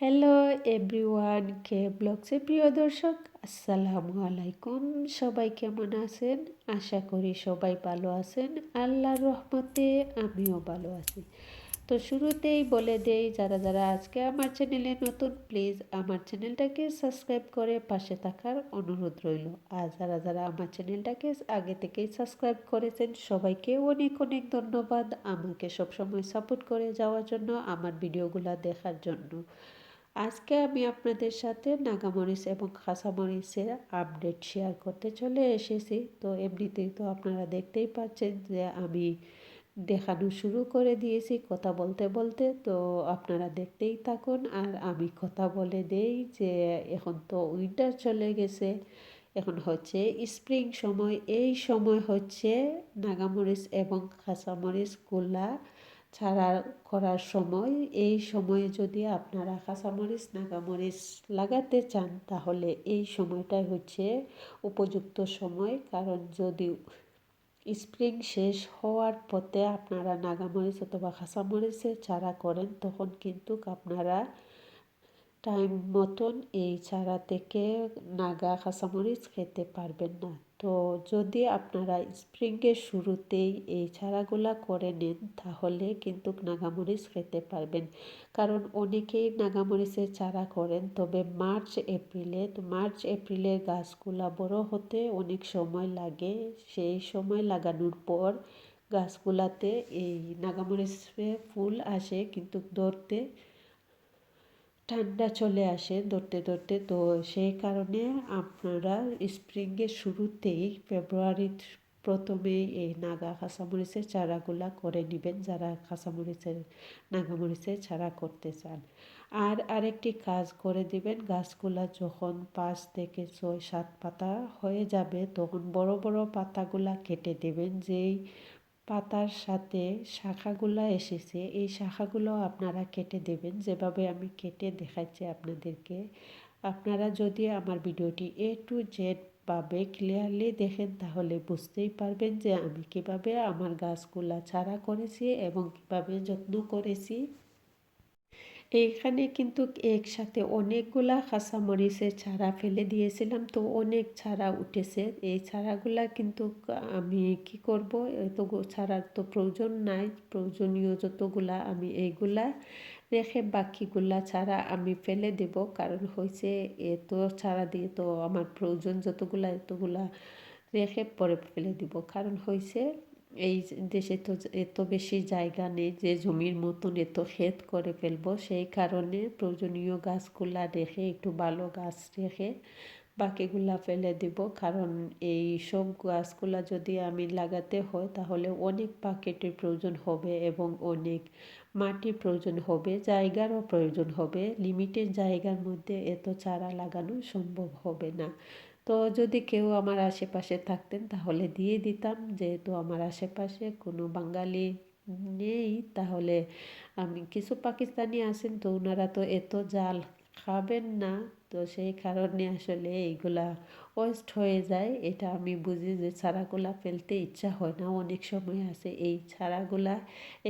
Hello everyone কে ব্লগসে প্রিয় দর্শক, আসসালামু আলাইকুম। সবাই কেমন আছেন? আশা করি সবাই ভালো আছেন। আল্লাহর রহমতে আমিও ভালো আছি। তো শুরুতেই বলে দেই, যারা যারা আজকে আমার চ্যানেলে নতুন প্লিজ আমার চ্যানেলটাকে সাবস্ক্রাইব করে পাশে থাকার অনুরোধ রইল। আর যারা যারা আমার চ্যানেলটাকে আগে থেকেই সাবস্ক্রাইব করেছেন, সবাইকে অনেক অনেক ধন্যবাদ। আমাকে সবসময় সাপোর্ট করে যাওয়ার জন্য, আমার ভিডিওগুলো দেখার জন্য। আজকে আমি আপনাদের সাথে নাগামরিচ এবং খাসামরিচের আপডেট শেয়ার করতে চলে এসেছি। তো এমনিতেই তো আপনারা দেখতেই পাচ্ছেন যে আমি দেখানো শুরু করে দিয়েছি কথা বলতে বলতে। তো আপনারা দেখতেই থাকুন আর আমি কথা বলে দেই যে এখন তো উইন্টার চলে গেছে। এখন হচ্ছে স্প্রিং সময়। এই সময় হচ্ছে নাগামরিচ এবং খাসামরিচ গোলা ছাড়া করার সময়, এই সময়ে যদি আপনারা কাঁচামরিচ, নাগামরিচ লাগাতে চান, তাহলে এই সময়টাই হচ্ছে উপযুক্ত সময়। কারণ যদি স্প্রিং শেষ হওয়ার পথে আপনারা নাগামরিচ অথবা কাঁচামরিচের চারা করেন, তখন কিন্তু আপনারা টাইম মতন এই চারা থেকে নাগা কাঁচামরিচ খেতে পারবেন না। তো যদি আপনারা স্প্রিংয়ের শুরুতেই এই চারাগুলা করে নেন, তাহলে কিন্তু নাগামরিচ খেতে পারবেন। কারণ অনেকেই নাগামরিচের চারা করেন, তবে মার্চ, এপ্রিলে, তো মার্চ, এপ্রিলের গাছগুলা বড় হতে অনেক সময় লাগে। সেই সময় লাগানোর পর গাছগুলাতে এই নাগামরিচে ফুল আসে, কিন্তু ধরতে ঠান্ডা চলে আসে ধরতে ধরতে। তো সেই কারণে আপনারা স্প্রিংয়ের শুরুতেই ফেব্রুয়ারির প্রথমেই এই নাগা কাঁচামরিচের চারাগুলা করে নেবেন যারা কাঁচামরিচের নাগামরিচের চারা করতে চান। আর আরেকটি কাজ করে দিবেন, গাছগুলা যখন পাঁচ থেকে ছয়, সাত পাতা হয়ে যাবে তখন বড় বড় পাতাগুলা কেটে দেবেন, যেই পাতার সাথে শাখাগুলো এসেছে, এই শাখাগুলো আপনারা কেটে দেবেন। যেভাবে আমি কেটে দেখাচ্ছি আপনাদেরকে। আপনারা যদি আমার ভিডিওটি এ টু জেড ভাবে ক্লিয়ারলি দেখেন, তাহলে বুঝতেই পারবেন যে আমি কীভাবে আমার গাছগুলা ছাড়া করেছি এবং কীভাবে যত্ন করেছি। এইখানে কিন্তু একসাথে অনেকগুলা কাঁচামরিচের ছাড়া ফেলে দিয়েছিলাম, তো অনেক ছাড়া উঠেছে। এই চারাগুলা কিন্তু আমি কি করব? এত ছাড়ার তো প্রয়োজন নাই, প্রয়োজনীয় যতগুলা আমি এইগুলা রেখে বাকিগুলা ছাড়া আমি ফেলে দেব। কারণ হয়েছে এত ছাড়া দিয়ে তো আমার প্রয়োজন যতগুলা, এতগুলা রেখে পরে ফেলে দিব। কারণ হয়েছে এই দেশে তো এত বেশি জায়গা নেই যে জমির মতন এত ক্ষেত করে ফেলব। সেই কারণে প্রয়োজনীয় গাছগুলা রেখে, একটু ভালো গাছ রেখে বাকিগুলা ফেলে দিব। কারণ এই সব গাছগুলা যদি আমি লাগাতে হয়, তাহলে অনেক পাকেটের প্রয়োজন হবে এবং অনেক মাটির প্রয়োজন হবে, জায়গারও প্রয়োজন হবে। লিমিটেড জায়গার মধ্যে এত চারা লাগানো সম্ভব হবে না। তো যদি কেউ আমার আশেপাশে থাকতেন, তাহলে দিয়ে দিতাম। যেহেতু আমার আশেপাশে কোনো বাঙালি নেই, তাহলে আমি কিছু পাকিস্তানি আছেন, তো ওনারা তো এত জাল খাবেন না। তো সেই কারণে আসলে এইগুলা ওয়েস্ট হয়ে যায়। এটা আমি বুঝি যে চারাগুলা ফেলতে ইচ্ছা হয় না, অনেক সময় আছে এই চারাগুলা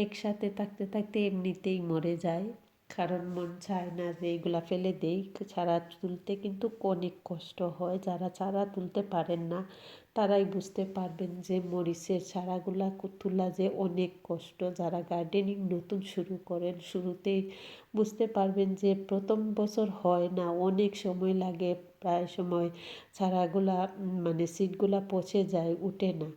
একসাথে থাকতে থাকতে এমনিতেই মরে যায়। কারণ মন চায় না যে এইগুলা ফেলে দেই। চারা তুলতে কিন্তু অনেক কষ্ট হয়। যারা চারা তুলতে পারেন না, তারাই বুঝতে পারবেন যে মরিচের চারাগুলা তোলা যে অনেক কষ্ট। যারা গার্ডেনিং নতুন শুরু করেন, শুরুতেই বুঝতে পারবেন যে প্রথম বছর হয় না, অনেক সময় লাগে। প্রায় সময় চারাগুলা মানে সিটগুলা পচে যায়, উঠে না।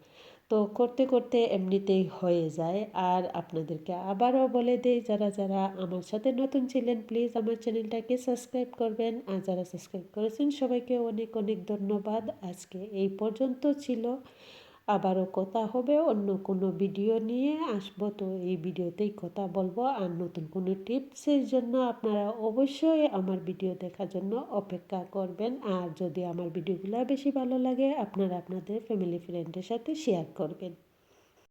তো করতে করতে এমনিতেই হয়ে যায়। আর আপনাদেরকে আবারও বলে দেই, যারা যারা আমার সাথে নতুন ছিলেন প্লিজ আমার চ্যানেলটাকে সাবস্ক্রাইব করবেন। আর যারা সাবস্ক্রাইব করেছেন, সবাইকে অনেক অনেক ধন্যবাদ। আজকে এই পর্যন্ত ছিল। আবারও কথা হবে, অন্য কোনো ভিডিও নিয়ে আসব। তো এই ভিডিওতেই কথা বলব। আর নতুন কোনো টিপসের জন্য আপনারা অবশ্যই আমার ভিডিও দেখার জন্য অপেক্ষা করবেন। আর যদি আমার ভিডিওগুলো বেশি ভালো লাগে, আপনারা আপনাদের ফ্যামিলি ফ্রেন্ডের সাথে শেয়ার করবেন।